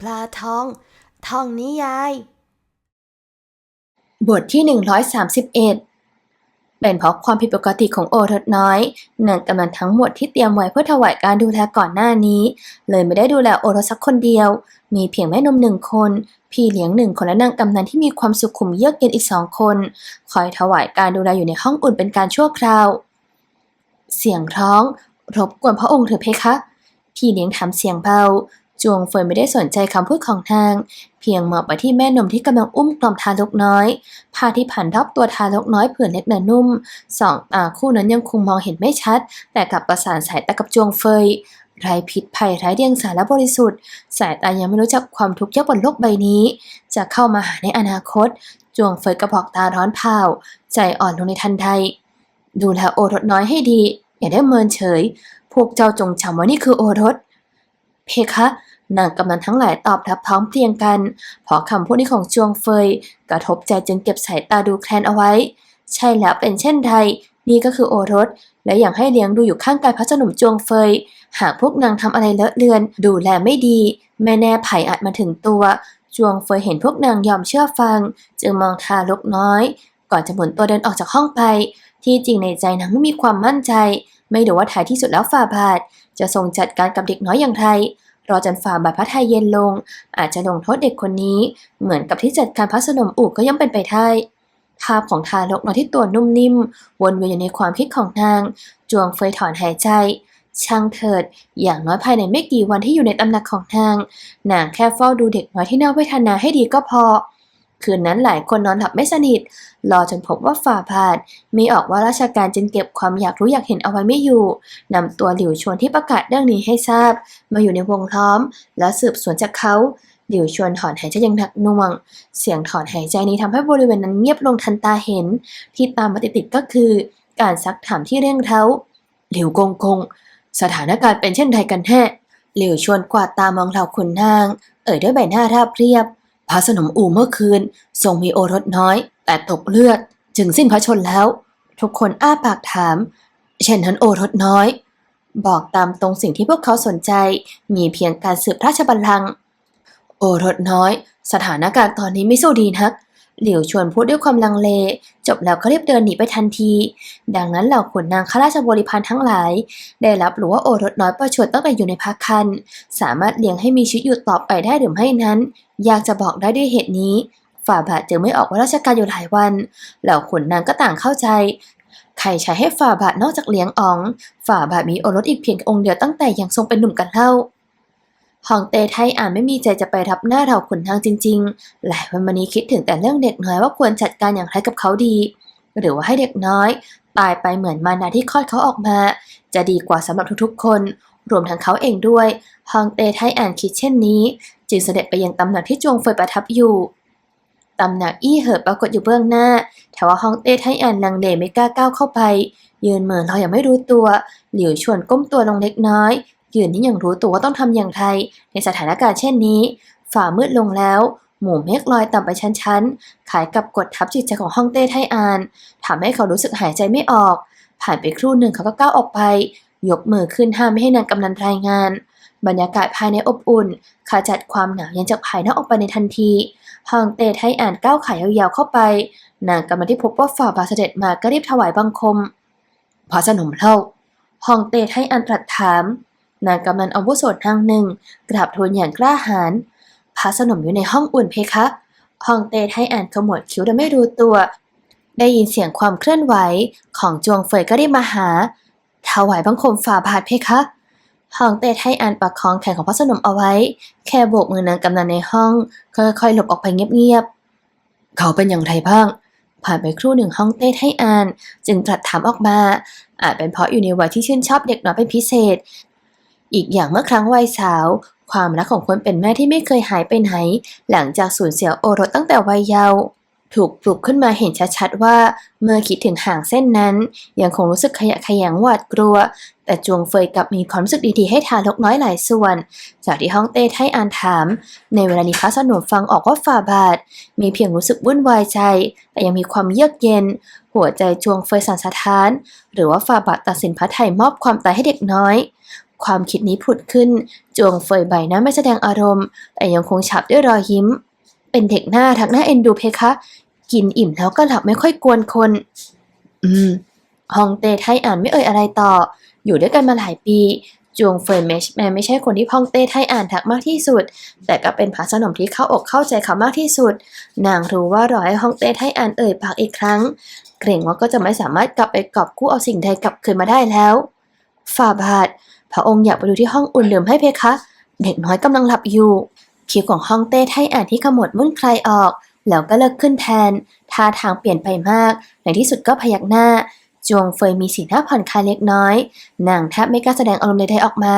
ปลาทอง ทองนิยาย บทที่ 131 เป็นเพราะความผิดปกติของโอรสน้อยนางกำลังทั้งหมดที่เตรียมไว้เพื่อถวายการดูแลก่อนหน้านี้ เลยไม่ได้ดูแลโอรสสักคนเดียว มีเพียงแม่นมหนึ่งคน พี่เลี้ยงหนึ่งคนและนางกำนันที่มีความสุขขุมเยือกเย็นอีกสองคน คอยถวายการดูแลอยู่ในห้องอุ่นเป็นการชั่วคราว เสียงร้อง รบกวนพระองค์เถอะเพคะ พี่เลี้ยงถามเสียงเบา จวงเฟยไม่ได้สนใจคำพูดของนาง เพียงมองไปที่แม่นมที่กำลังอุ้มกล่อมทารกน้อยผ้าที่พันรอบตัวทารกน้อยเผื่อเล็กเนื้อนุ่มสองตาคู่นั้นยังคงมองเห็นไม่ชัด แต่กลับประสานสายตากับจวงเฟยไร้พิษภัยไร้เดียงสาและบริสุทธิ์ สายตายังไม่รู้จักความทุกข์ยากบนโลกใบนี้ จะเข้ามาหาในอนาคต จวงเฟยกระบอกตาร้อนเผาใจอ่อนลงในทันใดดูแลโอรสน้อยให้ดี อย่าได้เมินเฉย พวกเจ้าจงจำว่านี่คือโอรส เพคะนางกำนันทั้งหลายตอบรับพร้อมเพรียงกันพราะคำพูดนี้ของจวงเฟย กระทบใจจึงเก็บสายตาดูแคลนเอาไว้ ใช่แล้วเป็นเช่นใดนี่ก็คือโอรส และอย่างให้เลี้ยงดูอยู่ข้างกายพระสนุมจวงเฟย หากพวกนางทำอะไรเลอะเลือน ดูแลไม่ดี แม่แน่ไผ่อาจมาถึงตัว จวงเฟยเห็นพวกนางยอมเชื่อฟัง จึงมองทารกน้อย ก่อนจะหมุนตัวเดินออกจากห้องไป ที่จริงในใจนางไม่มีความมั่นใจ ไม่รู้ว่าท้ายที่สุดแล้วฝ่าบาท จะทรงจัดการกับเด็กน้อยอย่างไรรอจนฝ่าบาทพระไทยเย็นลง อาจจะลงโทษเด็กคนนี้ เหมือนกับที่จัดการพระสนมอู่ก็ย่อมเป็นไปได้ภาพของทารกนอยที่ตัวนุ่มนิ่ม วนเวียนอยู่ในความคิดของนาง จวงเฟยถอนหายใจ ช่างเถิด อย่างน้อยภายในไม่กี่วันที่อยู่ในตำหนักของนาง นางแค่เฝ้าดูเด็กน้อยที่น่าเวทนาให้ดีก็พอ คืนนั้นหลายคนนอนหลับไม่สนิท รอจนพบว่าฝ่าบาทมีออกว่าราชการจึงเก็บความอยากรู้อยากเห็นเอาไว้ไม่อยู่นำตัวหลิวชวนที่ประกาศเรื่องนี้ให้ทราบ มาอยู่ในวงล้อม แล้วสืบสวนจากเขาหลิวชวนถอนหายใจอย่างหนักหน่วง เสียงถอนหายใจนี้ทำให้บริเวณนั้นเงียบลงทันตาเห็น ที่ตามมาติดๆก็คือ การซักถามที่เร่งเร้าหลิวกงกง สถานการณ์เป็นเช่นใดกันแท้หลิวชวนกวาดตามองเหล่าขุนนาง เอ่ยด้วยใบหน้าราบเรียบ พระสนมอู่เมื่อคืนทรงมีโอรสน้อย แต่ตกเลือด จึงสิ้นพระชนแล้ว ทุกคนอ้าปากถาม เช่นนั้นโอรสน้อย บอกตามตรงสิ่งที่พวกเขาสนใจ มีเพียงการสืบราชบัลลังก์โอรสน้อย สถานการณ์ตอนนี้ไม่สู้ดีนัก หลิวชวนพูดด้วยความลังเล จบแล้วก็รีบเดินหนีไปทันที ดังนั้นเหล่าขุนนางข้าราชบริพารทั้งหลาย ได้รับรู้ว่าโอรสน้อยประชวดตั้งแต่อยู่ในพักคัน สามารถเลี้ยงให้มีชีวิตอยู่ต่อไปได้หรือไม่นั้น อยากจะบอกได้ด้วยเหตุนี้ ฝ่าบาทจึงไม่ออกว่าราชการอยู่หลายวัน เหล่าขุนนางก็ต่างเข้าใจใครใช้ให้ฝ่าบาทนอกจากเลี้ยงอ๋อง ฝ่าบาทมีโอรสอีกเพียงองค์เดียวตั้งแต่ยังทรงเป็นหนุ่มกันเล่า ฮองเต้ไทยอ่านไม่มีใจจะไปรับหน้าเราขุนนางจริงๆ หลายวันมานี้คิดถึงแต่เรื่องเด็กน้อยว่าควรจัดการอย่างไรกับเขาดี หรือว่าให้เด็กน้อย ตายไปเหมือนมารดาที่คลอดเขาออกมา จะดีกว่าสำหรับทุกๆคน รวมทั้งเขาเองด้วยฮองเต้ไทอ่านคิดเช่นนี้ จึงเสด็จไปยังตำหนักที่จวงเฟยประทับอยู่ตำหนักอี้เหอปรากฏอยู่เบื้องหน้า แต่ว่าฮองเต้ไทอ่านลังเลไม่กล้าก้าวเข้าไป ยืนเหมือนเราอยังไม่รู้ตัว หลิวชวนก้มตัวลงเล็กน้อย ยืนนี่ยังรู้ตัวว่าต้องทำอย่างไร ในสถานการณ์เช่นนี้ ฝ่ามืดลงแล้ว หมู่เมฆลอยต่ำไปชั้นๆขายกับกดทับจิตใจของฮ่องเต้ไทอานทำให้เขารู้สึกหายใจไม่ออก ผ่านไปครู่หนึ่งเขาก็ก้าวออกไป ยกมือขึ้นห้ามไม่ให้นางกำนันรายงาน บรรยากาศภายในอบอุ่นขจัดความหนาวเย็นจากภายนอกออกไปในทันทีฮ่องเต้ไทอานก้าวขายยาวๆเข้าไป นางกำลังที่พบว่าฝ่าบาทเสด็จมาก็รีบถวายบังคมพระสนมเล่าฮ่องเต้ไทอานตรัสถาม นางกำนันอาวุโสทางหนึ่ง กราบทูลอย่างกล้าหาญพระสนมอยู่ในห้องอุ่นเพคะฮองเต้ให้อ่านขมวดคิ้วโดยไม่รู้ตัว ได้ยินเสียงความเคลื่อนไหวของจวงเฟยก็รีบมาหาถวายบังคมฝ่าบาทเพคะฮองเต้ให้อ่านประคองแขนของพระสนมเอาไว้ แค่โบกมือนางกำนันในห้อง ค่อยๆหลบออกไปเงียบๆ เขาเป็นอย่างไรบ้าง ผ่านไปครู่หนึ่งห้องเต้ให้อ่าน จึงตรัสถามออกมา อาจเป็นเพราะอยู่ในวัยที่ชื่นชอบเด็กน้อยเป็นพิเศษ อีกอย่างเมื่อครั้งวัยสาว ความรักของคนเป็นแม่ที่ไม่เคยหายไปไหน หลังจากสูญเสียโอรสตั้งแต่วัยเยาว์ถูกปลุกขึ้นมาเห็นชัดๆว่า เมื่อคิดถึงห่างเส้นนั้น ยังคงรู้สึกขยะแขยงหวาดกลัว แต่จวงเฟยกลับมีความรู้สึกดีๆให้ทารกน้อยหลายส่วน จากที่ห้องเต้ให้อ่านถาม ในเวลานี้พระสนมฟังออกว่าฝ่าบาท มีเพียงรู้สึกวุ่นวายใจ แต่ยังมีความเยือกเย็น หัวใจจวงเฟยสั่นสะท้าน หรือว่าฝ่าบาทตัดสินพระไทยมอบความตายให้เด็กน้อย ความคิดนี้ผุดขึ้น จวงเฟยใบหน้าไม่แสดงอารมณ์ แต่ยังคงฉับด้วยรอยยิ้ม เป็นเด็กหน้าทักหน้าเอ็นดูเพคะ กินอิ่มแล้วก็หลับไม่ค่อยกวนคน อืมฮองเต้ไทอ่านไม่เอ่ยอะไรต่อ อยู่ด้วยกันมาหลายปี จวงเฟินแม้แม้ไม่ใช่คนที่ฮองเต้ไทอ่านทักมากที่สุด แต่ก็เป็นพระสนมที่เข้าอกเข้าใจเขามากที่สุด นางรู้ว่ารอให้ฮองเต้ไทอ่านเอ่ยปากอีกครั้ง เกรงว่าก็จะไม่สามารถกลับไปกอบกู้เอาสิ่งใดกลับคืนมาได้แล้วฝ่าบาท ระองค์อยากไปดูที่ห้องอุ่นดื่มให้เพคะ เด็กน้อยกำลังหลับอยู่ คิ้วของฮ่องเต้ไทอ่านที่ขมวดมุ่นใครออก แล้วก็เลิกขึ้นแทน ท่าทางเปลี่ยนไปมาก ในที่สุดก็พยักหน้า จวงเฟยมีสีหน้าผ่อนคลายเล็กน้อย นางแทบไม่กล้าแสดงอารมณ์ใดๆออกมา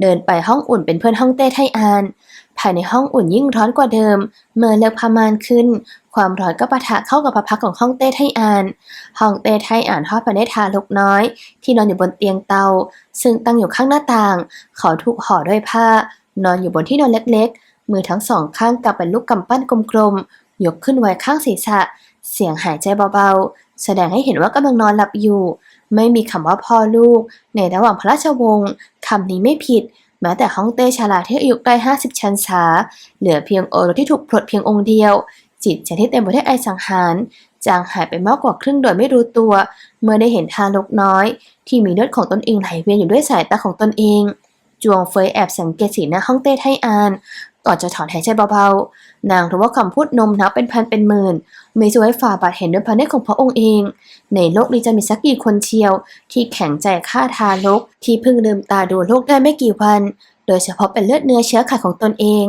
เดินไปห้องอุ่นเป็นเพื่อนห้องเต้ไทอ่าน ภายในห้องอุ่นยิ่งร้อนกว่าเดิม เมื่อเลิกพามานขึ้น ความร้อนก็ปะทะเข้ากับพระพักษ์ของห้องเต้ไทอาน ห้องเต้ไทอานทอดไปได้ทารกน้อย ที่นอนอยู่บนเตียงเตา ซึ่งตั้งอยู่ข้างหน้าต่าง เขาถูกห่อด้วยผ้า นอนอยู่บนที่นอนเล็กๆ มือทั้งสองข้างกับเป็นลูกกำปั้นกลมๆยกขึ้นไว้ข้างศีรษะ เสียงหายใจเบาๆ แสดงให้เห็นว่ากำลังนอนหลับอยู่ ไม่มีคำว่าพ่อลูก ในระหว่างพระราชวงศ์คำนี้ไม่ผิด แม้แต่ห้องเต้ชาลาที่อายุใกล้ห้าสิบชันษา เหลือเพียงโอรสที่ถูกปลดเพียงองค์เดียว จิตใจที่เต็มไปด้วยไอสังหาร จางหายไปมากกว่าครึ่งโดยไม่รู้ตัว เมื่อได้เห็นทารกน้อย ที่มีเลือดของตนเองไหลเวียนอยู่ด้วยสายตาของตนเอง จวงเฟยแอบสังเกตสีหน้าห้องเต้ไทอาน ก่อนจะถอนหายใจเบาๆ นางรู้ว่าคำพูดนมนับเป็นพันเป็นหมื่น ไม่ช่วยฝ่าบาทเห็นด้วยพระเนตรของพระองค์เอง ในโลกนี้จะมีสักกี่คนเชียว ที่แข็งใจฆ่าทารก ที่เพิ่งลืมตาดูโลกได้ไม่กี่วัน โดยเฉพาะเป็นเลือดเนื้อเชื้อไขของตนเอง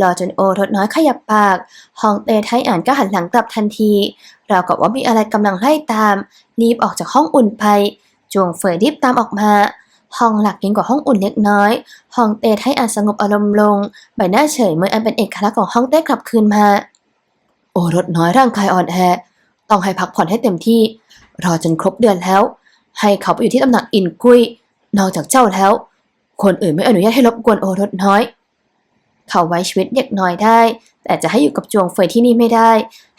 รอจนโอรสน้อยขยับปาก ฮองเต้ไทอ่านก็หันหลังกลับทันทีราวกับว่ามีอะไรกำลังไล่ตาม รีบออกจากห้องอุ่นไป จวงเฟยรีบตามออกมา ห้องหลักยิ่งกว่าห้องอุ่นเล็กน้อย ห้องเต้ให้อ่านสงบอารมณ์ลง ใบหน้าเฉยเมื่ออันเป็นเอกลักษณ์ของห้องเต้กลับคืนมา โอรสน้อยร่างกายอ่อนแอ ต้องให้พักผ่อนให้เต็มที่ รอจนครบเดือนแล้ว ให้เขาไปอยู่ที่ตำหนักอินกุยนอกจากเจ้าแล้ว คนอื่นไม่อนุญาตให้รบกวนโอรสน้อย เขาไว้ชีวิตเด็กน้อยได้ แต่จะให้อยู่กับจวงเฟยที่นี่ไม่ได้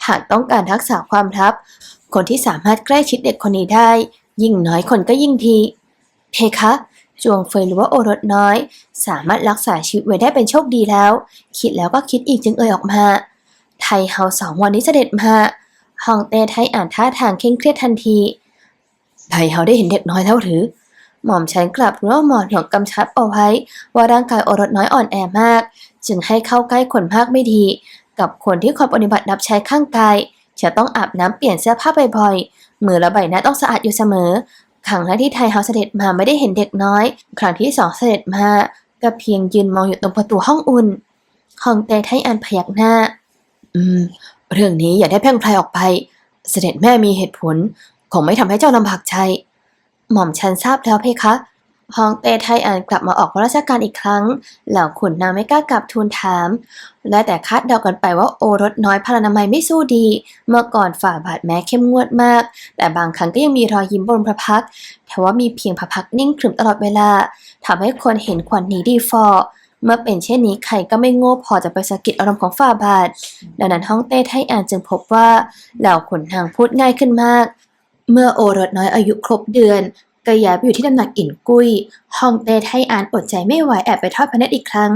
หากต้องการรักษาความลับ คนที่สามารถใกล้ชิดเด็กคนนี้ได้ ยิ่งน้อยคนก็ยิ่งดี เพคะจวงเฟยหรือว่าโอรสน้อย สามารถรักษาชีวิตไว้ได้เป็นโชคดีแล้ว คิดแล้วก็คิดอีกจึงเอ่ยออกมา ไทเฮาสองวันนี้เสด็จมาฮองเต้ไทอ่านท่าทางเคร่งเครียดทันที ไทเฮาได้เห็นเด็กน้อยแล้วหรือ หม่อมฉันกลับรู้ว่าหมอนหลวงกำชับเอาไว้ ว่าร่างกายโอรสน้อยอ่อนแอมาก จึงให้เข้าใกล้คนมากไม่ดี กับคนที่คอยปฏิบัติรับใช้ข้างกาย จะต้องอาบน้ำเปลี่ยนเสื้อผ้าบ่อยๆมือและใบหน้าต้องสะอาดอยู่เสมอ ครั้งแรกที่ไทเฮาเสด็จมาไม่ได้เห็นเด็กน้อย ครั้งที่สองเสด็จมาก็เพียงยืนมองอยู่ตรงประตูห้องอุ่นฮองเต้ไทอันพยักหน้า อืม เรื่องนี้อย่าได้แพร่งพลายออกไป เสด็จแม่มีเหตุผล คงไม่ทำให้เจ้าลำบากใจ หม่อมฉันทราบแล้วเพคะ ฮองเต้ไทอันกลับมาออกราชการอีกครั้ง เหล่าขุนนางไม่กล้ากลับทูลถามและแต่คาดเดากันไปว่าโอรสน้อยพลานามัยไม่สู้ดี เมื่อก่อนฝ่าบาทแม้เข้มงวดมาก แต่บางครั้งก็ยังมีรอยยิ้มบนพระพักแต่ว่ามีเพียงพระพักนิ่งขรึมตลอดเวลาทำให้คนเห็นขวัญหนีดีฟอเมื่อเป็นเช่นนี้ใครก็ไม่โง่พอจะไปสะกิดอารมณ์ของฝ่าบาท ดังนั้นฮ่องเต้ไทอ่านจึงพบว่าเหล่าขุนนางพูดง่ายขึ้นมาก เมื่อโอรสน้อยอายุครบเดือน ก็ย้ายไปอยู่ที่ตำหนักอินกุยฮ่องเต้ไทอ่านอดใจไม่ไหวแอบไปทอดพระเนตรอีกครั้ง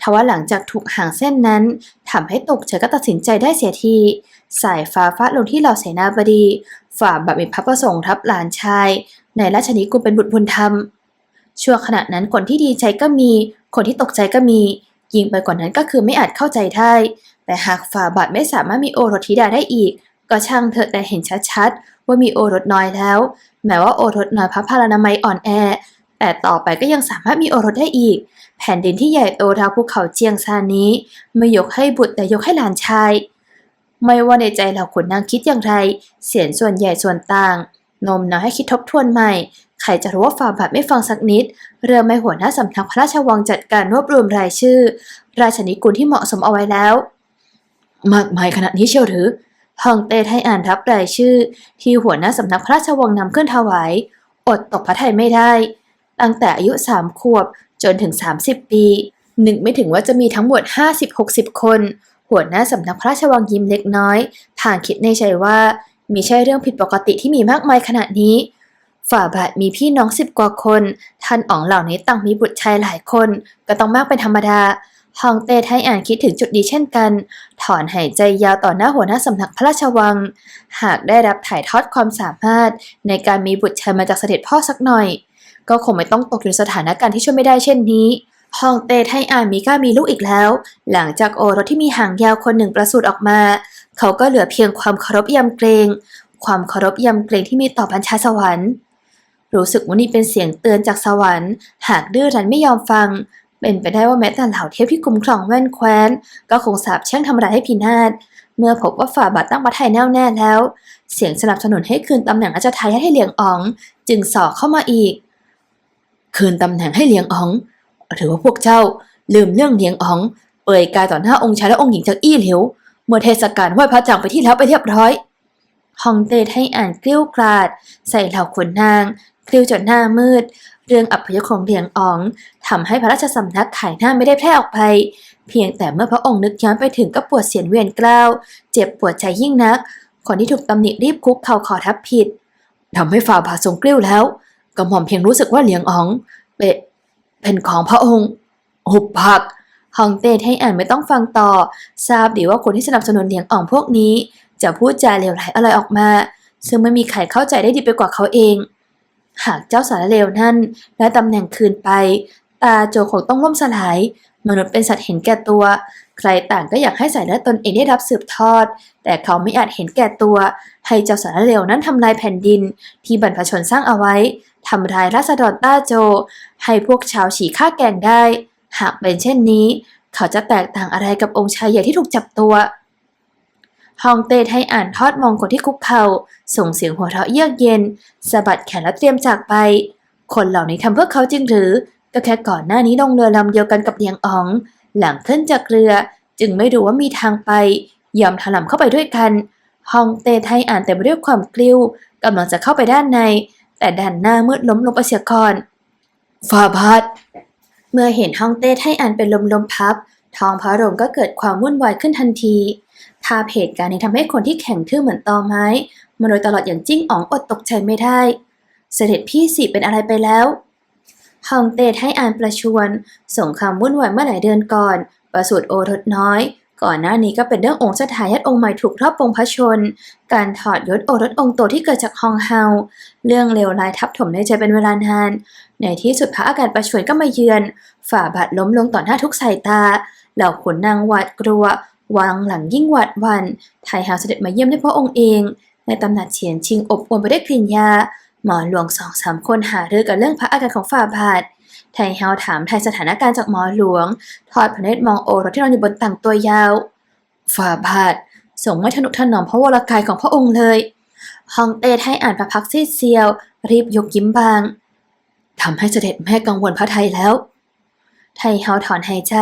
ทว่าหลังจากถูกห่างเส้นนั้นทำให้ตกเฉยก็ตัดสินใจได้เสียที สายฟ้าฟาดลงที่เหล่าเสนาบดี ฝ่าบาทมีพระประสงค์ทับหลานชาย ในราชนิกุลเป็นบุตรบุญธรรม ชั่วขณะนั้นคนที่ดีใจก็มี คนที่ตกใจก็มี ยิ่งไปกว่านนั้นก็คือไม่อาจเข้าใจได้ แต่หากฝ่าบาทไม่สามารถมีโอรสธิดาได้อีก ก็ช่างเถอะแต่เห็นชัดๆว่ามีโอรสน้อยแล้ว แม้ว่าโอรสน้อยพระพารานามัยอ่อนแอ แต่ต่อไปก็ยังสามารถมีโอรสได้อีก แผ่นดินที่ใหญ่โตราภูเขาเจียงซานนี้ ไม่ยกให้บุตรแต่ยกให้หลานชาย ไม่ว่าในใจเหล่าขุนนางคิดอย่างไร เสียงส่วนใหญ่ส่วนต่าง นมน้อยให้คิดทบทวนใหม่ใครจะรู้ว่าฝ่าบาทไม่ฟังสักนิด เรื่องไม่หัวหน้าสำนักพระราชวังจัดการรวบรวมรายชื่อ ราชนิกุลที่เหมาะสมเอาไว้แล้ว มากมายขนาดนี้เชียวหรือ ฮ่องเต้ให้อ่านรับรายชื่อ ที่หัวหน้าสำนักพระราชวังนำขึ้นถวาย อดตกพระทัยไม่ได้ ตั้งแต่อายุสามขวบจนถึง 30 ปีนึกไม่ถึงว่าจะมีทั้งหมด 50-60 คน หัวหน้าสำนักพระราชวังยิ้มเล็กน้อยผ่านคิดในใจว่ามีใช่เรื่องผิดปกติที่มีมากมายขนาดนี้ ฝ่าบาทมีพี่น้องสิบกว่าคน ท่านอ๋องเหล่านี้ต่างมีบุตรชายหลายคน ก็ต้องมากเป็นธรรมดา ฮองเต้ให้อ่านคิดถึงจุดนี้เช่นกัน ถอนหายใจยาวต่อหน้าหัวหน้าสำนักพระราชวัง หากได้รับถ่ายทอดความสามารถ ในการมีบุตรชายมาจากเสด็จพ่อสักหน่อย ก็คงไม่ต้องตกอยู่ในสถานการณ์ที่ช่วยไม่ได้เช่นนี้ฮองเต้ให้อ่านมีก้ามีลูกอีกแล้ว หลังจากโอรสที่มีหางยาวคนหนึ่งประสูติออกมา เขาก็เหลือเพียงความเคารพยำเกรง ความเคารพยำเกรงที่มีต่อบัญชาสวรรค์รู้สึกว่านี่เป็นเสียงเตือนจากสวรรค์ หากดื้อรั้นไม่ยอมฟัง เป็นไปได้ว่าแม้แต่เหล่าเทพที่คุมครองแว่นแคว้น ก็คงสาบแช่งทำร้ายให้พินาศเมื่อพบว่าฝ่าบาทตั้งพระทัยแน่วแน่แล้ว เสียงสนับสนุนให้คืนตำแหน่งราชทายาทให้เลียงอ๋อง จึงสอเข้ามาอีก คืนตำแหน่งให้เลียงอ๋องหรือว่าพวกเจ้าลืมเรื่องเลียงอ๋องเปยกายต่อหน้าองค์ชายและองค์หญิงจากอี้เหลียวเมื่อเทศกาลไหว้พระจันทร์ไปที่แล้วไปเรียบร้อยฮองเต้ให้อ่านกลิ้วกราด ใส่เหล่าขุนนางกลิ้วจนหน้ามืด เรื่องอัพยศของเลียงอ๋องทำให้พระราชสำนักขายหน้าไม่ได้แพร่ออกไป เพียงแต่เมื่อพระองค์นึกย้อนไปถึงก็ปวดเสียนเวียนกล้าว เจ็บปวดใจยิ่งนัก คนที่ถูกตำหนิรีบคุกเข่าขอทับผิดทำให้ฝ่าบาททรงกลิ้วแล้วกระหม่อมเพียงรู้สึกว่าเลียงอ๋องเป็นของพระองค์หุบผักฮองเต้ให้อ่านไม่ต้องฟังต่อ ทราบดีว่าคนที่สนับสนุนเลียงอองพวกนี้ จะพูดจาเลวไหลอะไรออกมา ซึ่งไม่มีใครเข้าใจได้ดีไปกว่าเขาเอง หากเจ้าสารเลวนั่นได้ตำแหน่งคืนไป ตาโจคงต้องล่มสลาย มนุษย์เป็นสัตว์เห็นแก่ตัว ใครต่างก็อยากให้สายเลือดตนเองได้รับสืบทอด แต่เขาไม่อาจเห็นแก่ตัว ให้เจ้าสารเลวนั้นทำลายแผ่นดิน ที่บรรพชนสร้างเอาไว้ทำลายราษฎรต้าโจ ให้พวกชาวฉีฆ่าแกงได้ หากเป็นเช่นนี้ เขาจะแตกต่างอะไรกับองค์ชายใหญ่ที่ถูกจับตัว ฮองเต้ให้อ่านทอดมองคนที่คุกเข่าส่งเสียงหัวเราะเยือกเย็นสะบัดแขนและเตรียมจากไป คนเหล่านี้ทำเพื่อเขาจริงหรือ ก็แค่ก่อนหน้านี้ลงเรือลำเดียวกันกับเลียงอ๋อง หลังขึ้นจากเรือ จึงไม่รู้ว่ามีทางไป ยอมถลำเข้าไปด้วยกันฮองเต้ไทยอ่านเต็มไปด้วยความกลิ้วกำลังจะเข้าไปด้านใน แต่ด้านหน้ามืดล้มลงไปเสียก่อนฝ่าบาทเมื่อเห็นฮองเต้ไทอันเป็นลมลมพับท้องพระรงก็เกิดความวุ่นวายขึ้นทันที ภาพเหตุการณ์นี้ทำให้คนที่แข็งทื่อเหมือนตอไม้มาโดยตลอดอย่างจิ้งอ๋องอดตกใจไม่ได้ เสด็จพี่สิเป็นอะไรไปแล้วฮองเต้ให้อ่านประชวน สงครามวุ่นวายเมื่อหลายเดือนก่อน ประสูติโอรสน้อย ก่อนหน้านี้ก็เป็นเรื่ององค์สถายาตองค์ใหม่ถูกครอบปงพระชน การถอดยศโอรสองค์โตที่เกิดจากฮองเฮา เรื่องเลวร้ายทับถมในใจเป็นเวลานาน ในที่สุดพระอากาศประชวนก็มาเยือน ฝ่าบาทล้มลงต่อหน้าทุกสายตา เหล่าขุนนางหวาดกลัว วางหลังยิ่งหวาดวันไทยหาเสด็จมาเยี่ยมด้วยพระองค์เอง ในตำหนักเฉียนชิงอบอวลไปด้วยกลิ่นยา หมอหลวงสองสามคนหารือกันเรื่องพระอาการของฝ่าบาทไทยเฮาถามไทยสถานการณ์จากหมอหลวง ทอดพระเนตรมองโอรสที่นอนอยู่บนต่างตัวยาว ฝ่าบาทส่งไม่ทนุถนอมพระวรกายของพระองค์เลยฮองเต้ให้อ่านพระพักตร์ซีเซียว รีบยกยิ้มบางทำให้เสด็จแม่กังวลพระไทยแล้ว ไทยเฮาถอนหายใจ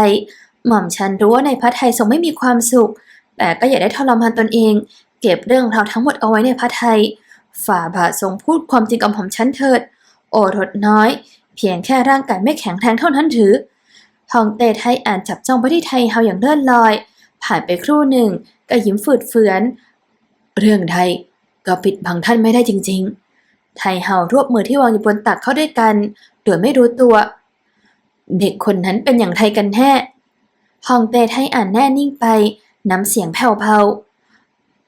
หม่อมฉันรู้ว่าในพระไทยทรงไม่มีความสุข แต่ก็อย่าได้ทรมานตนเอง เก็บเรื่องราวทั้งหมดเอาไว้ในพระไทยฝ่าบาททรงพูดความจริงกับหม่อมฉันเถิด โอรสน้อย เพียงแค่ร่างกายไม่แข็งแรงเท่านั้นถือฮองเต้ไทยอ่านจับจ้องไปที่ไทยเฮาอย่างเลื่อนลอย ผ่านไปครู่หนึ่ง ก็ยิ้มฝืดเฟือน เรื่องใดก็ปิดบังท่านไม่ได้จริง ๆ ไทยเฮารวบมือที่วางอยู่บนตักเข้าด้วยกัน โดยไม่รู้ตัว เด็กคนนั้นเป็นอย่างไรกันแน่ ฮองเต้ไทยอ่านแน่นิ่งไป น้ำเสียงแผ่วเบา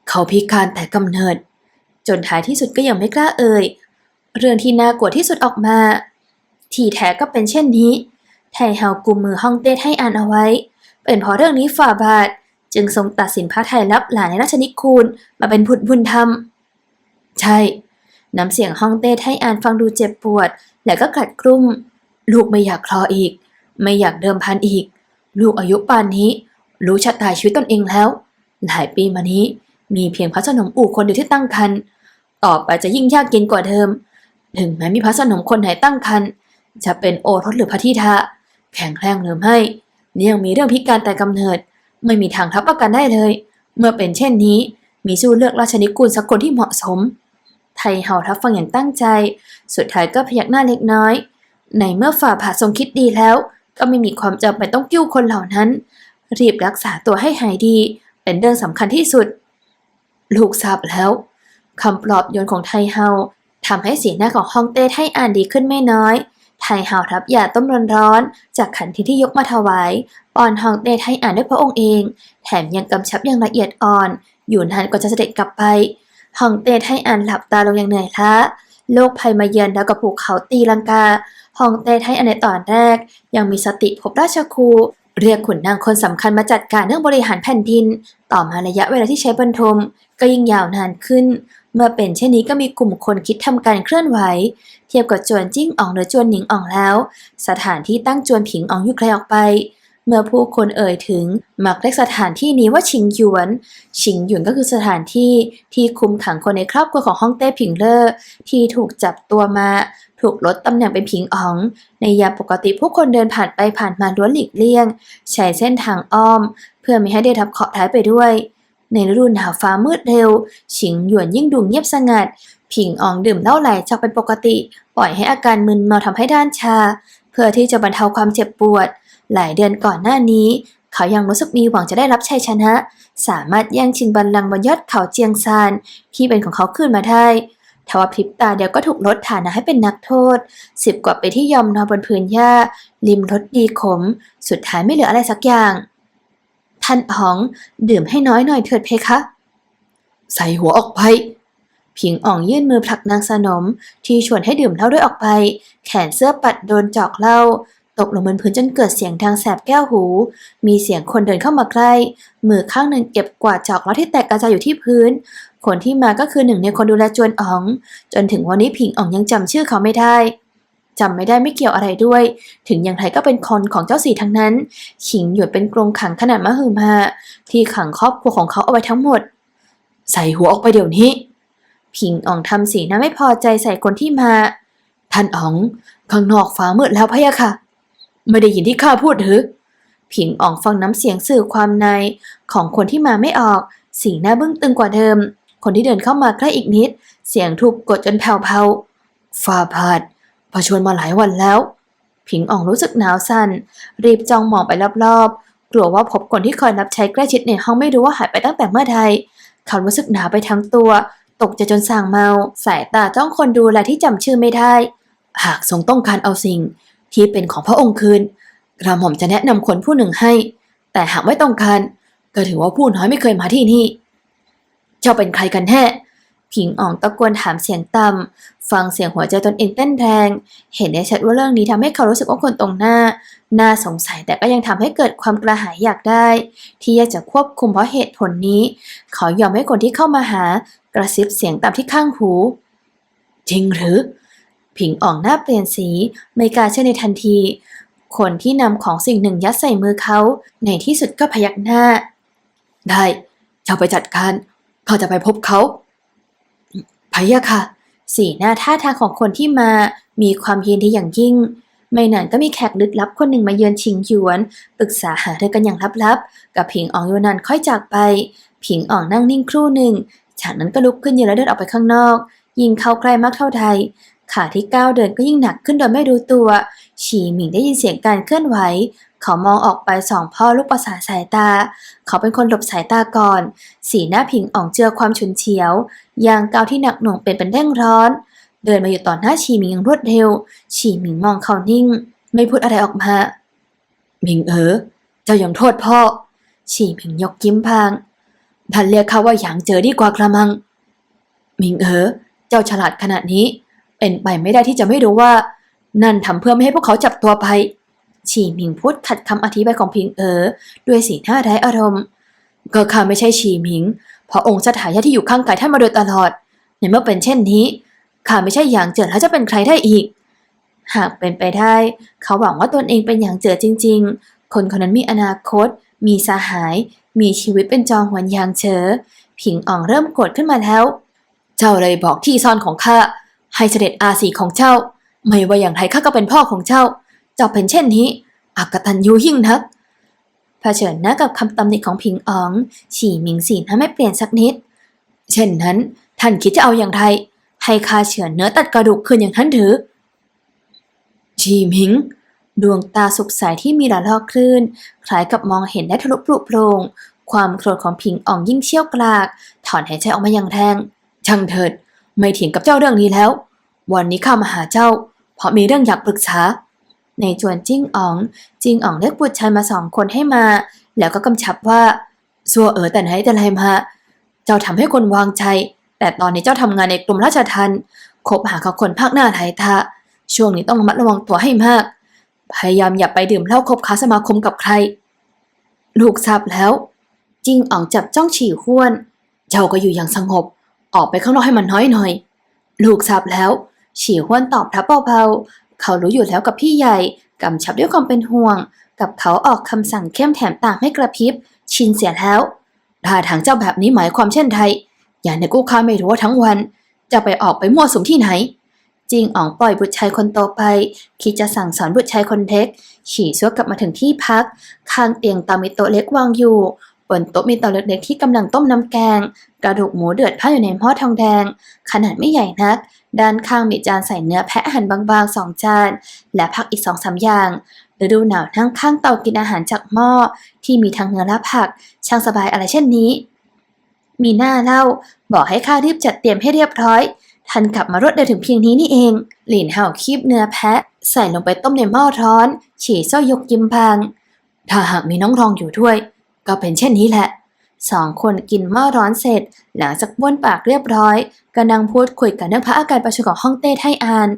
เขาพิการแต่กำเนิด จนท้ายที่สุดก็ยังไม่กล้าเอ่ย เรื่องที่น่ากลัวที่สุดออกมา ที่แท้ก็เป็นเช่นนี้ ไทเฮากุมมือฮ่องเต้ให้อ่านเอาไว้ เป็นเพราะเรื่องนี้ฝ่าบาท จึงทรงตัดสินพระไทยรับหลานในราชนิกูลมาเป็นบุตรบุญธรรม ใช่ น้ำเสียงฮ่องเต้ให้อ่านฟังดูเจ็บปวด และก็กลัดกลุ้มลูกไม่อยากคลออีก ไม่อยากเดิมพันอีก ลูกอายุป่านนี้ รู้ชะตาชีวิตตนเองแล้ว หลายปีมานี้ มีเพียงพระสนมอู่คนเดียวที่ตั้งครรภ์ต่อไปจะยิ่งยากเย็นกว่าเดิม ถึงแม้มีพระสนมคนไหนตั้งครรภ์จะเป็นโอรสหรือพระธิดาแข็งแรงหรือไม่ยังมีเรื่องพิการแต่กำเนิด ไม่มีทางทับประกันได้เลย เมื่อเป็นเช่นนี้ มีสู้เลือกราชนิกูลสักคนที่เหมาะสม ไทเฮารับฟังอย่างตั้งใจ สุดท้ายก็พยักหน้าเล็กน้อย ในเมื่อฝ่าผาทรงคิดดีแล้ว ก็ไม่มีความจำเป็นต้องกิ้วคนเหล่านั้น รีบรักษาตัวให้หายดี เป็นเรื่องสำคัญที่สุด ลูกทราบแล้วคำปลอบโยนของไทเฮาทำให้สีหน้าของฮองเต้ให้อ่านดีขึ้นไม่น้อย ไทเฮารับยาต้มร้อนๆจากขันทีที่ยกมาถวายป้อนฮองเต้ให้อ่านด้วยพระองค์เอง แถมยังกำชับอย่างละเอียดอ่อน อยู่นานกว่าจะเสด็จกลับไปฮองเต้ให้อ่านหลับตาลงอย่างเหนื่อยล้าโลกภัยมาเยือนแล้วกับภูเขาตีลังกา ฮองเต้ให้อ่านในตอนแรก ยังมีสติพบราชครู เรียกขุนนางคนสำคัญมาจัดการเรื่องบริหารแผ่นดิน ต่อมาระยะเวลาที่ใช้บรรทม ก็ยิ่งยาวนานขึ้น เมื่อเป็นเช่นนี้ก็มีกลุ่มคนคิดทำการเคลื่อนไหว เทียบกับจวนจิ้งอ่องหรือจวนหนิงอ่องแล้ว สถานที่ตั้งจวนผิงอ่องอยู่ไกลออกไปเมื่อผู้คนเอ่ยถึง มักเรียกสถานที่นี้ว่าชิงหยวน ชิงหยวนก็คือสถานที่ที่คุมขังคนในครอบครัวของฮ่องเต้ผิงเลอร์ที่ถูกจับตัวมา ถูกลดตำแหน่งเป็นผิงอ๋อง ในยามปกติผู้คนเดินผ่านไปผ่านมาล้วนหลีกเลี่ยง ใช้เส้นทางอ้อม เพื่อไม่ให้ได้รับเคาะห์ร้ายไปด้วย ในฤดูหนาวฟ้ามืดเร็วชิงหยวนยิ่งดูเงียบสงัด ผิงอ๋องดื่มเหล้าไหลจากเป็นปกติ ปล่อยให้อาการมึนเมาทำให้ด้านชา เพื่อที่จะบรรเทาความเจ็บปวด หลายเดือนก่อนหน้านี้เขายังรู้สึกมีหวังจะได้รับชัยชนะ สามารถแย่งชิงบัลลังก์บนยอดเขาเจียงซานที่เป็นของเขาคืนมาได้ ทว่าพริบตาเดียวก็ถูกลดฐานะให้เป็นนักโทษสิบกว่าปีที่ยอมนอนบนพื้นหญ้า ริมรถดีขม สุดท้ายไม่เหลืออะไรสักอย่าง ท่านอ๋องดื่มให้น้อยหน่อยเถิดเพคะ ใส่หัวออกไป ผิงอ่องยื่นมือผลักนางสนม ที่ชวนให้ดื่มเหล้าด้วยออกไป แขนเสื้อปัดโดนจอกเหล้าตกลงบนพื้นจนเกิดเสียงดังแสบแก้วหู มีเสียงคนเดินเข้ามาใกล้ มือข้างหนึ่งเก็บกวาดจอกเหล้าที่แตกกระจายอยู่ที่พื้น คนที่มาก็คือหนึ่งในคนดูแลจวนอ๋อง จนถึงวันนี้ผิงอ๋องยังจำชื่อเขาไม่ได้จำไม่ได้ไม่เกี่ยวอะไรด้วย ถึงอย่างไรก็เป็นคนของเจ้าสี่ทั้งนั้น ขิงหยวนเป็นกรงขังขนาดมหึมาที่ขังครอบครัวของเขาเอาไว้ทั้งหมด ใส่หัวออกไปเดี๋ยวนี้ ผิงอ๋องทำสีหน้าไม่พอใจใส่คนที่มา ท่านอ๋อง ข้างนอกฟ้ามืดแล้วพะยะค่ะ ไม่ได้ยินที่ข้าพูดหรือ ผิงอ๋องฟังน้ำเสียงสื่อความในของคนที่มาไม่ออก สีหน้าบึ้งตึงกว่าเดิม คนที่เดินเข้ามาใกล้อีกนิด เสียงถูกกดจนแผ่วๆฟาพาดประชวนมาหลายวันแล้ว ผิงอ่องรู้สึกหนาวสัน่น รีบจ้องมองไปรอบๆ กลัวว่าพบคนที่คอยรับใช้ใกล้ชิดในห้องไม่รู้ว่าหายไปตั้งแต่เมื่อใดเขารู้สึกหนาวไปทั้งตัว ตกใจจนส่างเมา สายตาจ้องคนดูแลที่จำชื่อไม่ได้ หากทรงต้องการเอาสิ่ง ที่เป็นของพระองค์คืนกระหม่อมจะแนะนำคนผู้หนึ่งให้ แต่หากไม่ต้องการก็ถือว่าผู้น้อยไม่เคยมาที่นี่ จ้าเป็นใครกันแน่ผิงอ่องตะโกนถามเสียงต่ำฟังเสียงหัวใจตนเองเต้นแรง เห็นได้ชัดว่าเรื่องนี้ทำให้เขารู้สึกว่าคนตรงหน้า น่าสงสัยแต่ก็ยังทำให้เกิดความกระหายอยากได้ ที่อยากจะควบคุมเพราะเหตุผลนี้ เขายอมให้คนที่เข้ามาหากระซิบเสียงตามที่ข้างหู จริงหรือ ผิงอ่องหน้าเปลี่ยนสีไม่กล้าเชื่อในทันที คนที่นำของสิ่งหนึ่งยัดใส่มือเขา ในที่สุดก็พยักหน้า ได้เจ้าไปจัดการ ข้าจะไปพบเขาพะยะค่ะ สีหน้าท่าทางของคนที่มามีความยินดีอย่างยิ่ง ไม่นานก็มีแขกลึกลับคนหนึ่งมาเยือนชิงหยวน ปรึกษาหารือกันอย่างลับๆ กับผิงอ่องโยนันค่อยจากไป ผิงอ่องนั่งนิ่งครู่หนึ่ง จากนั้นก็ลุกขึ้นยืนแล้วเดินออกไปข้างนอก ยิ่งเข้าใกล้มากเท่าใด ขาที่ก้าวเดินก็ยิ่งหนักขึ้นโดยไม่รู้ตัว ฉีหมิงได้ยินเสียงการเคลื่อนไหว เขามองออกไปสองพ่อลูกประสาสายตา เขาเป็นคนหลบสายตาก่อน สีหน้าผิงอ่องเจือความฉุนเฉียว ยางก้าวที่หนักหน่วงเป็นเป็นเร่งร้อน เดินมาอยู่ต่อหน้าฉีหมิงอย่างรวดเร็ว ฉีหมิงมองเขานิ่ง ไม่พูดอะไรออกมาหมิงเอ๋อเจ้ายังโทษพ่อ ฉีหมิงยกยิ้มพางท่านเรียกเขาว่าหยางเจอดีกว่ากระมังหมิงเอ๋อเจ้าฉลาดขนาดนี้ เป็นไปไม่ได้ที่จะไม่รู้ว่า นั่นทำเพื่อไม่ให้พวกเขาจับตัวไป ฉีหมิงพูดขัดคำอธิบายของพิงเอ๋อด้วยสีหน้าไร้อารมณ์ ก็ข้าไม่ใช่ฉีหมิง เพราะองค์สถายาที่อยู่ข้างกายท่านมาโดยตลอด ในเมื่อเป็นเช่นนี้ข้าไม่ใช่หยางเจิดแล้วจะเป็นใครได้อีก หากเป็นไปได้ เขาหวังว่าตนเองเป็นหยางเจิดจริง ๆ คนคนนั้นมีอนาคต มีสหาย มีชีวิตเป็นจองหวนยางเฉอผิงอ่องเริ่มโกรธขึ้นมาแล้ว เจ้าเลยบอกที่ซ่อนของข้า ให้เสด็จอาสีของเจ้า ไม่ว่าอย่างไรข้าก็เป็นพ่อของเจ้า เจ้าเป็นเช่นนี้อักตันยูยิ่งนักเผชิญหน้ากับคำตำหนิของผิงอ๋อง ฉีหมิงสีหน้าไม่เปลี่ยนสักนิด เช่นนั้น ท่านคิดจะเอาอย่างไร ให้ข้าเฉือนเนื้อตัดกระดูกคืนอย่างท่านหรือชีหมิง ดวงตาสุกใสที่มีระลอกคลื่น คล้ายกับมองเห็นได้ทะลุปลุกโปรงความโกรธของผิงอ่องยิ่งเชี่ยวกราก ถอนหายใจออกมาอย่างแรงช่างเถิด ไม่เถียงกับเจ้าเรื่องนี้แล้ว วันนี้ข้ามาหาเจ้า เพราะมีเรื่องอยากปรึกษา ในจวนจิ้งอ๋องจิ้งอ๋องเรียกบุตรชายมาสองคนให้มา แล้วก็กำชับว่าซัวเอ๋อแต่ไหนแต่ไรมาเจ้าทำให้คนวางใจ แต่ตอนนี้เจ้าทำงานในกรมราชทัณฑ์คบหากับคนภาคหน้าไทยทะช่วงนี้ต้องระมัดระวังตัวให้มาก พยายามอย่าไปดื่มเหล้าคบค้าสมาคมกับใคร ลูกทราบแล้ว จิงอ๋องจับจ้องฉี่ห้วน เจ้าก็อยู่อย่างสงบ ออกไปข้างนอกให้มันน้อยหน่อย ลูกทราบแล้วฉี่ห้วนตอบรับเบาๆ เขารู้อยู่แล้วกับพี่ใหญ่กำชับด้วยความเป็นห่วง กับเขาออกคำสั่งเข้มแถมต่างไม่กระพริบ ชินเสียแล้วท่าทางเจ้าแบบนี้หมายความเช่นไทยอย่าในกู้ข้าไม่รู้ว่าทั้งวัน จะไปออกไปมั่วสุมที่ไหนจิงอ๋องปล่อยบุตรชายคนโตไป คิดจะสั่งสอนบุตรชายคนเล็ก ฉี่ซัวกลับมาถึงที่พัก ข้างเตียงตามีโต๊ะเล็กวางอยู่ บนโต๊ะมีเตาเล็กๆที่กำลังต้มน้ำแกง ระดูกหมูเดือดผ้าอยู่ในหม้อทองแดง ขนาดไม่ใหญ่นัก ด้านข้างมีจานใส่เนื้อแพะหั่นบางๆสองจาน และผักอีกสองสามอย่างฤดูหนาวนั่งข้างเตากินอาหารจากหม้อที่มีทั้งเนื้อและผัก ช่างสบายอะไรเช่นนี้ มีหน้าเล่าบอกให้ข้ารีบจัดเตรียมให้เรียบร้อยทันกลับมารวดเร็วถึงเพียงนี้นี่เอง หลินเห่าคีบเนื้อแพะ ใส่ลงไปต้มในหม้อร้อน ฉี่ซ้อยยกยิ้มพาง ถ้าหากมีน้องรองอยู่ด้วย ก็เป็นเช่นนี้แหละ สองคนกินหม้อร้อนเสร็จ หลังจากบ้วนปากเรียบร้อยก็นั่งพูดคุยกันเรื่องพระอาการประชุมของห้องเต้ไทอาน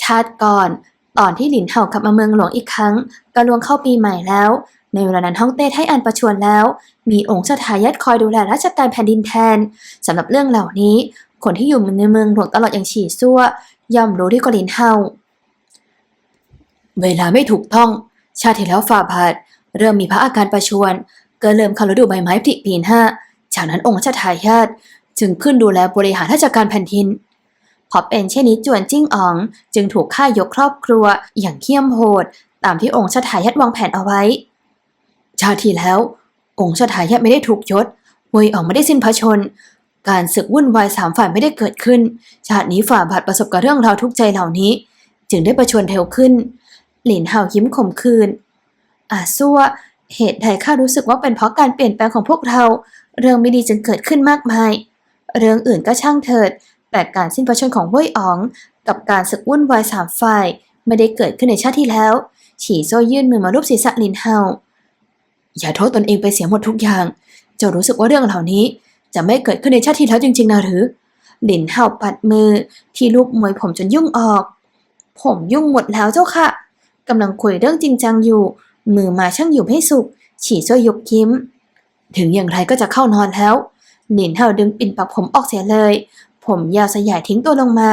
ชาติก่อน ตอนที่หลินเห่ากลับมาเมืองหลวงอีกครั้งก็ลวงเข้าปีใหม่แล้ว ในเวลานั้นฮ่องเต้ไทอันประชวรแล้ว มีองค์ชาทายาทคอยดูแลราชการแผ่นดินแทนสำหรับเรื่องเหล่านี้ คนที่อยู่ในเมืองหลวงตลอดอย่างฉี่ซั่วย่อมรู้ที่กว่าหลินเห่าเวลาไม่ถูกต้อง ชาติที่แล้วฝ่าบาท เริ่มมีพระอาการประชวรก็เริ่มเข้าฤดูใบไม้ผลิปีนห้าจากนั้นองค์ชาทายาทจึงขึ้นดูแลบริหารราชการแผ่นดิน พอเป็นเช่นนี้จวนจิ้งอ๋อง จึงถูกฆ่ายกครอบครัวอย่างเขี้ยมโหด ตามที่องค์ชาทายาทวางแผนเอาไว้ ชาติที่แล้ว องค์ชาทายาทไม่ได้ถูกยศเวยอ๋องไม่ได้สิ้นพระชน การศึกวุ่นวายสามฝ่ายไม่ได้เกิดขึ้น ชาตินี้ฝ่าบาทประสบกับเรื่องราวทุกข์ใจเหล่านี้ จึงได้ประชวรเร็วขึ้น หลินเห่ายิ้มขมขื่น อาซัวเหตุใดข้ารู้สึกว่าเป็นเพราะการเปลี่ยนแปลงของพวกเรา เรื่องไม่ดีจึงเกิดขึ้นมากมาย เรื่องอื่นก็ช่างเถิด แต่การสิ้นพระชนของเว่ยอ๋อง กับการศึกวุ่นวายสามฝ่าย ไม่ได้เกิดขึ้นในชาติที่แล้ว ฉี่โซยื่นมือมารูปศีรษะลินเฮาอย่าโทษตนเองไปเสียหมดทุกอย่าง เจ้ารู้สึกว่าเรื่องเหล่านี้ จะไม่เกิดขึ้นในชาติที่แล้วจริงๆนะหรือหลินเฮาปัดมือที่ลูบมวยผมจนยุ่งออก ผมยุ่งหมดแล้วเจ้าค่ะกำลังคุยเรื่องจริงจังอยู่ มือมาช่างอยู่ให้สุขฉี่โซ่ยกยิ้ม ถึงอย่างไรก็จะเข้านอนแล้วหลินเฮาดึงปิ่นปักผมออกเสียเลย ผมยาวสยายทิ้งตัวลงมา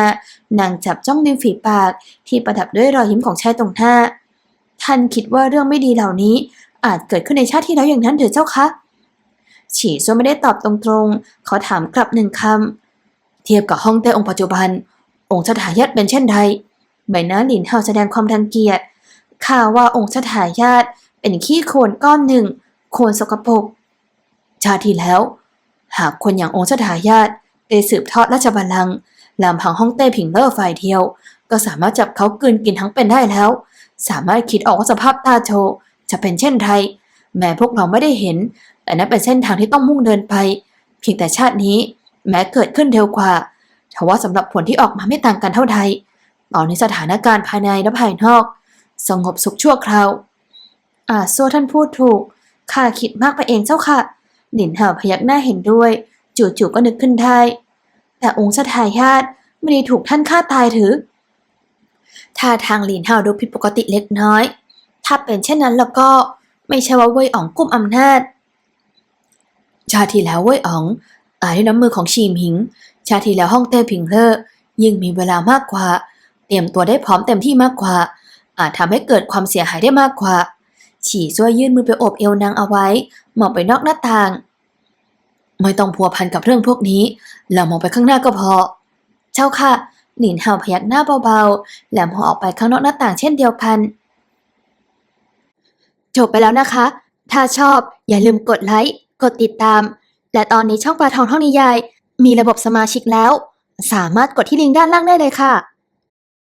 นางจับจ้องริมฝีปาก ที่ประดับด้วยรอยยิ้มของชายตรงหน้า ท่านคิดว่าเรื่องไม่ดีเหล่านี้อาจเกิดขึ้นในชาติที่แล้วอย่างนั้นหรือเจ้าคะ ฉี่ซัวไม่ได้ตอบตรงๆ เขาถามกลับหนึ่งคำ เทียบกับห้องเต้องค์ปัจจุบัน องค์ชาทายาทเป็นเช่นใด ใบหน้าหลินเฮาแสดงความรังเกียจ ข่าวว่าองค์ชาทายาทเป็นขี้โคลนก้อนหนึ่ง โคลนสกปรกชาติที่แล้ว หากคนอย่างองค์ชาทายาทได้สืบทอดราชบัลลังก์ลำพังห้องเต้ผิงเล่อฝ่ายเดียว ก็สามารถจับเขากืนกินทั้งเป็นได้แล้ว สามารถคิดออกว่าสภาพตาโชจะเป็นเช่นไรแม้พวกเราไม่ได้เห็น แต่นั่นเป็นเส้นทางที่ต้องมุ่งเดินไป เพียงแต่ชาตินี้ แม้เกิดขึ้นเร็วกว่าทว่าสำหรับผลที่ออกมาไม่ต่างกันเท่าใดตอนนี้สถานการณ์ภายในและภายนอก สงบสุขชั่วคราวอาโซท่านพูดถูก ข้าคิดมากไปเองเจ้าค่ะ หลินเห่าพยักหน้าเห็นด้วย จู่ๆก็นึกขึ้นได้ แต่องค์ชาทายาทไม่ได้ถูกท่านฆ่าตายหรือ ท่าทางหลินเห่าดูผิดปกติเล็กน้อย ถ้าเป็นเช่นนั้นแล้วก็ไม่ใช่ว่าเว่ยอ๋องกุมอำนาจ ชาติที่แล้วเว่ยอ๋องตายด้วยน้ำมือของชีมหิง ชาติที่แล้วห้องเต้ผิงเลอยิ่งมีเวลามากกว่า เตรียมตัวได้พร้อมเต็มที่มากกว่า อาจทำให้เกิดความเสียหายได้มากกว่า ฉี่ซัวยื่นมือไปโอบเอวนางเอาไว้ มองไปนอกหน้าต่าง ไม่ต้องพัวพันกับเรื่องพวกนี้ เรามองไปข้างหน้าก็พอ เจ้าค่ะ หลินเห่าพยักหน้าเบาๆ แหลมหัวออกไปข้างนอกหน้าต่างเช่นเดียวกัน จบไปแล้วนะคะ ถ้าชอบอย่าลืมกดไลค์ กดติดตาม และตอนนี้ช่องปลาทองท่องนิยาย มีระบบสมาชิกแล้ว สามารถกดที่ลิงก์ด้านล่างได้เลยค่ะ